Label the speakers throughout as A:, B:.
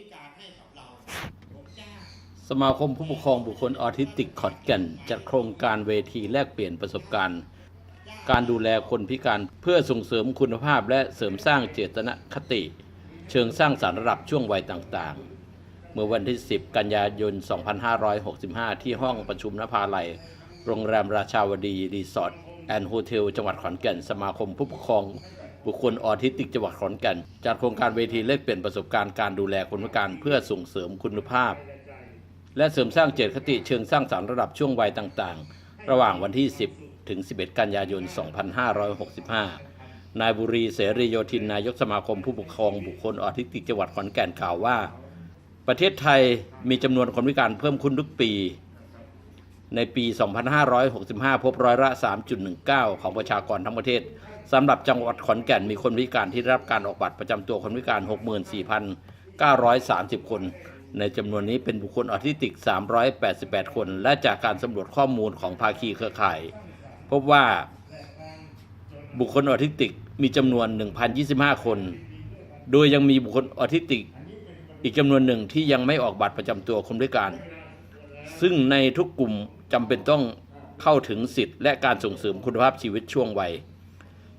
A: ที่การให้กับเราผมจ้าง
B: สมาคมผู้ปกครองบุคคลออทิสติกขอนแก่นจัดโครงการเวทีแลกเปลี่ยนประสบการณ์ การดูแลคนพิการเพื่อส่งเสริมคุณภาพและเสริมสร้างเจตนคติ เชิงสร้างสรรค์ระดับช่วงวัยต่างๆ เมื่อวันที่ 10 กันยายน 2565 ที่ห้องประชุมนภาลัย โรงแรมราชาวดี รีสอร์ทแอนด์โฮเทลจังหวัดขอนแก่น สมาคมผู้ปกครอง บุคคลออทิสติกจังหวัดขอนแก่นจัดโครงการเวทีแลกเปลี่ยนประสบการณ์การดูแลคนพิการเพื่อส่งเสริมคุณภาพ และเสริมสร้างเจตคติเชิงสร้างสรรค์ระดับช่วงวัยต่างๆ ระหว่างวันที่ 10 ถึง 11 กันยายน 2565 นายบุรีเสรีโยธินนายกสมาคมผู้ปกครองบุคคลออทิสติกจังหวัดขอนแก่นกล่าวว่า ประเทศไทยมีจำนวนคนพิการเพิ่มขึ้นทุกปีในปี 2565 พบร้อยละ 3.19 ของประชากรทั้งประเทศ สำหรับจังหวัดขอนแก่นมีคนพิการที่ได้รับการออกบัตรประจำตัวคนพิการ 64,930 คน ในจำนวนนี้เป็นบุคคลออทิสติก 388 คน และจากการสำรวจข้อมูลของภาคีเครือข่าย พบว่าบุคคลออทิสติกมีจำนวน 1,025 คน โดยยังมีบุคคลออทิสติกอีกจำนวนหนึ่งที่ยังไม่ออกบัตรประจำตัวคนพิการ ซึ่งในทุกกลุ่มจำเป็นต้องเข้าถึงสิทธิ์และการส่งเสริมคุณภาพชีวิตช่วงวัย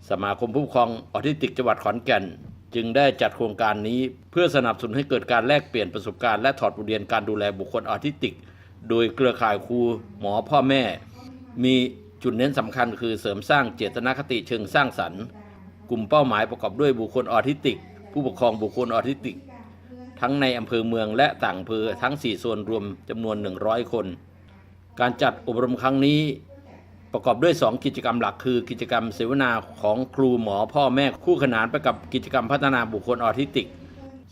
B: สมาคมผู้ปกครองออทิสติกจังหวัดขอนแก่น จึงได้จัดโครงการนี้เพื่อสนับสนุนให้เกิดการแลกเปลี่ยนประสบการณ์และถอดบทเรียนการดูแลบุคคลออทิสติก โดยเครือข่ายครูหมอพ่อแม่ มีจุดเน้นสำคัญคือเสริมสร้างเจตนาคติเชิงสร้างสรรค์ กลุ่มเป้าหมายประกอบด้วยบุคคลออทิสติก ผู้ปกครองบุคคลออทิสติก ทั้งในอำเภอเมืองและต่างอำเภอทั้ง4ส่วนรวมจำนวน 100 คน การจัดอบรมครั้งนี้ ประกอบด้วย 2 กิจกรรมหลักคือ กิจกรรมเสวนาของครูหมอพ่อแม่คู่ขนานไปกับกิจกรรมพัฒนาบุคคลออทิสติก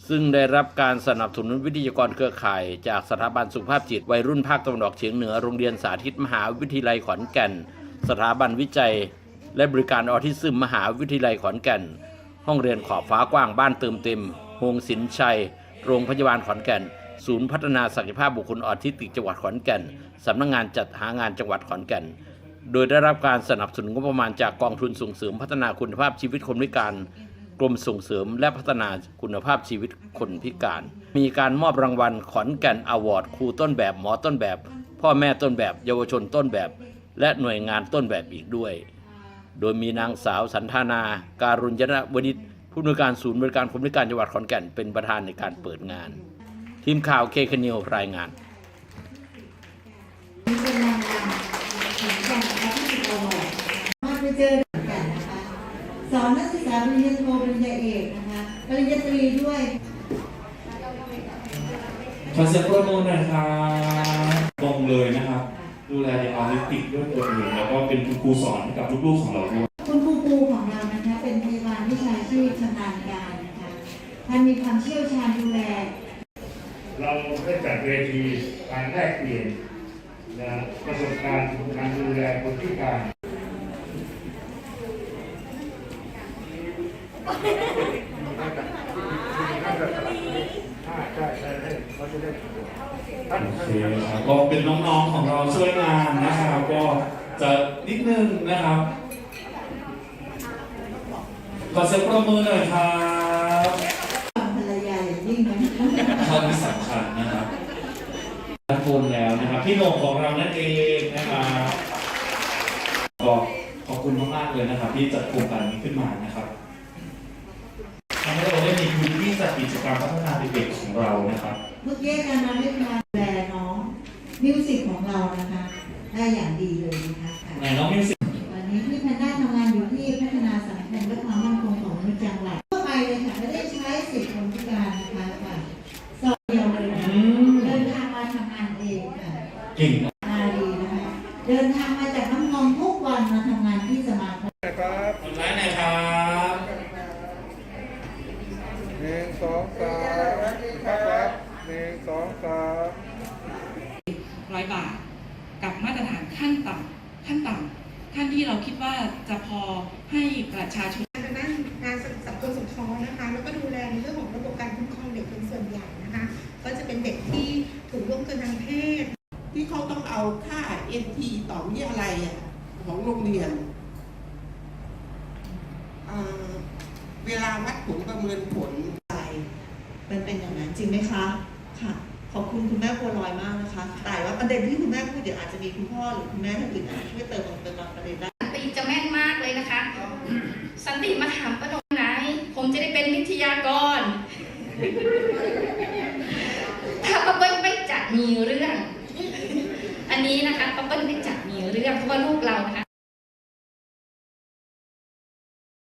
B: ซึ่งได้รับการสนับสนุนวิทยากรเครือข่าย จากสถาบันสุขภาพจิตวัยรุ่นภาคตะวันออกเฉียงเหนือโรงเรียนสาธิตมหาวิทยาลัยขอนแก่น สถาบันวิจัย และบริการออทิซึมมหาวิทยาลัยขอนแก่น ห้องเรียนขอบฟ้ากว้างบ้านเติมเต็มโฮงสินชัย โรงพยาบาลขอนแก่น ศูนย์พัฒนาศักยภาพบุคคลออทิสติกจังหวัดขอนแก่นสำนักงานจัดหางานจังหวัดขอนแก่น โดยได้รับการสนับสนุนงบประมาณจากกองทุนส่งเสริมพัฒนาคุณภาพชีวิตคนพิการกรมส่งเสริมและพัฒนาคุณภาพชีวิตคนพิการ มีการมอบรางวัลขอนแก่นอวอร์ดครูต้นแบบหมอต้นแบบ พ่อแม่ต้นแบบ เยาวชนต้นแบบ และหน่วยงานต้นแบบอีกด้วย โดยมีนางสาวสันทนา การุญยนวณิชผู้อำนวยการศูนย์บริการคนพิการจังหวัดขอนแก่นเป็นประธานในการเปิดงาน ทีมข่าวเคคนิวรายงาน
C: เจอกันนะคะสอนนักศึกษาปริญญาโทปริญญาเอกนะคะปริญญาตรีด้วย
D: ขอเสียงปรบมือหน่อยครับตรงเลยนะครับดูแลเด็กออทิสติกด้วยตัวเองแล้วก็เป็นคุณครูสอนให้กับลูกๆของเราด้วย
C: คุณครูปูของเรานะคะเป็นพยาบาลวิชาชีพชำนาญการนะคะท่านมีความเชี่ยวชาญดูแล
E: เราได้จัดเวทีการแลกเปลี่ยนนะประสบการณ์การดูแลคนพิการ
D: โอเคครับก็เป็นน้องๆของเราช่วยงานนะครับ ก็จะนิดนึงนะครับ ขอเสียงปรบมือหน่อยครับ
C: ความภรรยาอย่างยิ่งนะ
D: ข้อที่สำคัญนะครับทุกคนแล้วนะครับ พี่โหน่งของเรานั่นเองนะครับก็ขอบคุณมากๆเลยนะครับ ที่จัดโครงการนี้ขึ้นมานะครับทำให้เราได้มีพื้นที่จัด กิจกรรมพัฒนาเด็กๆของเรานะครับ
C: เมื่อกี้อาจารย์มาได้มาดูแลน้องมิวสิกของเรานะคะ ได้อย่างดีเลยนะคะค่ะ
D: ไหนน้องมิวสิ
C: ร้อย
E: บา
F: ท กับมาตรฐานขั้นต่ำขั้นต่ำขั้นที่เราคิดว่าจะพอให้ประชาชน
G: ทางด้านงานสังคมสงเคราะห์นะคะ แล้วก็ดูแลในเรื่องของระบบการคุ้มครองเด็กเป็นส่วนใหญ่นะคะ ก็จะเป็นเด็กที่ถูกล่วงเกินทางเพศ
H: ที่เขาต้องเอาค่าเอ็นทีต่อมีอะไรของโรงเรียนเวลาวัดผลประเมินผลอะ
C: ไรมันเป็นอย่างนั้น
I: จริงไหมคะ ค่ะ ขอบคุณคุณแม่บัวลอยมากนะคะแต่ว่าประเด็นที่คุณแม่พูดเดี๋ยวอาจจะมีคุณพ่อหรือคุณแม่ท่านอื่นอาจจะช่วยเติมเติมบางประเด็นได้
J: สันติจะแม่นมากเลยนะคะ สันติมาถามป้าหนงไหน ผมจะได้เป็นวิทยากร ถ้าป้าเปิ้ลไม่จัดมีเรื่อง อันนี้นะคะป้าเปิ้ลไม่จัดมีเรื่องเพราะว่าลูกเรานะคะ